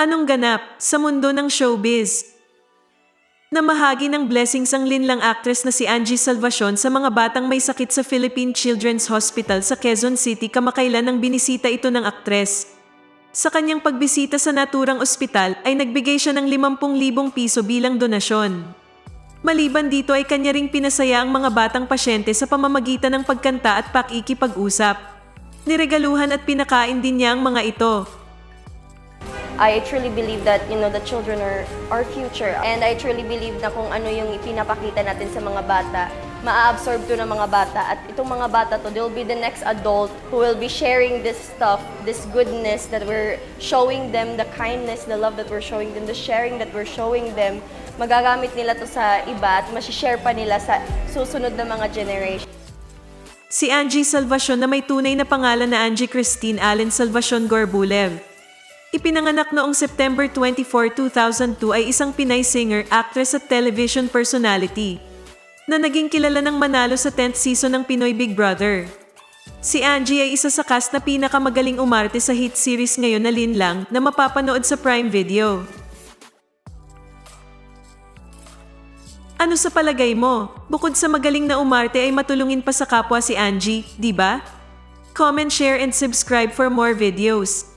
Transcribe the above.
Anong ganap sa mundo ng showbiz? Namahagi ng blessings ang linlang actress na si Angie Salvacion sa mga batang may sakit sa Philippine Children's Hospital sa Quezon City kamakailan nang binisita ito ng aktres. Sa kanyang pagbisita sa naturang ospital ay nagbigay siya ng 50,000 piso bilang donasyon. Maliban dito ay kanya ring pinasaya ang mga batang pasyente sa pamamagitan ng pagkanta at pakikipag-usap. Niregaluhan at pinakain din niya ang mga ito. I truly believe that, you know, the children are our future. And I truly believe na kung ano yung ipinapakita natin sa mga bata, maa-absorb to ng mga bata. At itong mga bata to, they'll be the next adult who will be sharing this stuff, this goodness that we're showing them, the kindness, the love that we're showing them, the sharing that we're showing them. Magagamit nila to sa iba at masishare pa nila sa susunod na mga generation. Si Angie Salvacion na may tunay na pangalan na Angie Christine Allen Salvacion Gorbulev. Ipinanganak noong September 24, 2002 ay isang Pinay singer, actress at television personality na naging kilala ng manalo sa 10th season ng Pinoy Big Brother. Si Angie ay isa sa cast na pinakamagaling umarte sa hit series ngayon na Linlang na mapapanood sa Prime Video. Ano sa palagay mo? Bukod sa magaling na umarte ay matulungin pa sa kapwa si Angie, di ba? Comment, share, and subscribe for more videos.